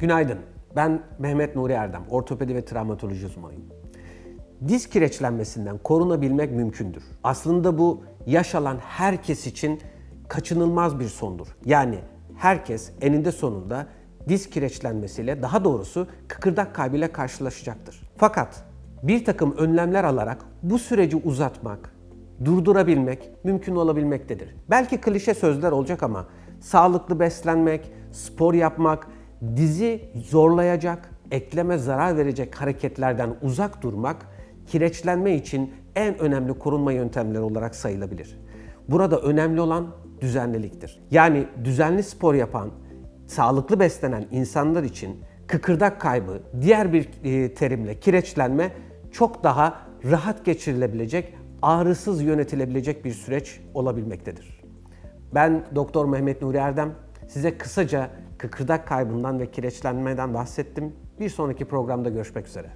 Günaydın. Ben Mehmet Nuri Erdem, ortopedi ve travmatoloji uzmanıyım. Diz kireçlenmesinden korunabilmek mümkündür. Aslında bu yaş alan herkes için kaçınılmaz bir sondur. Yani herkes eninde sonunda diz kireçlenmesiyle daha doğrusu kıkırdak kaybıyla karşılaşacaktır. Fakat bir takım önlemler alarak bu süreci uzatmak, durdurabilmek mümkün olabilmektedir. Belki klişe sözler olacak ama sağlıklı beslenmek, spor yapmak, dizi zorlayacak, ekleme zarar verecek hareketlerden uzak durmak kireçlenme için en önemli korunma yöntemleri olarak sayılabilir. Burada önemli olan düzenliliktir. Yani düzenli spor yapan, sağlıklı beslenen insanlar için kıkırdak kaybı, diğer bir e, terimle kireçlenme çok daha rahat geçirilebilecek, ağrısız yönetilebilecek bir süreç olabilmektedir. Ben Doktor Mehmet Nuri Erdem. Size kısaca kıkırdak kaybından ve kireçlenmeden bahsettim. Bir sonraki programda görüşmek üzere.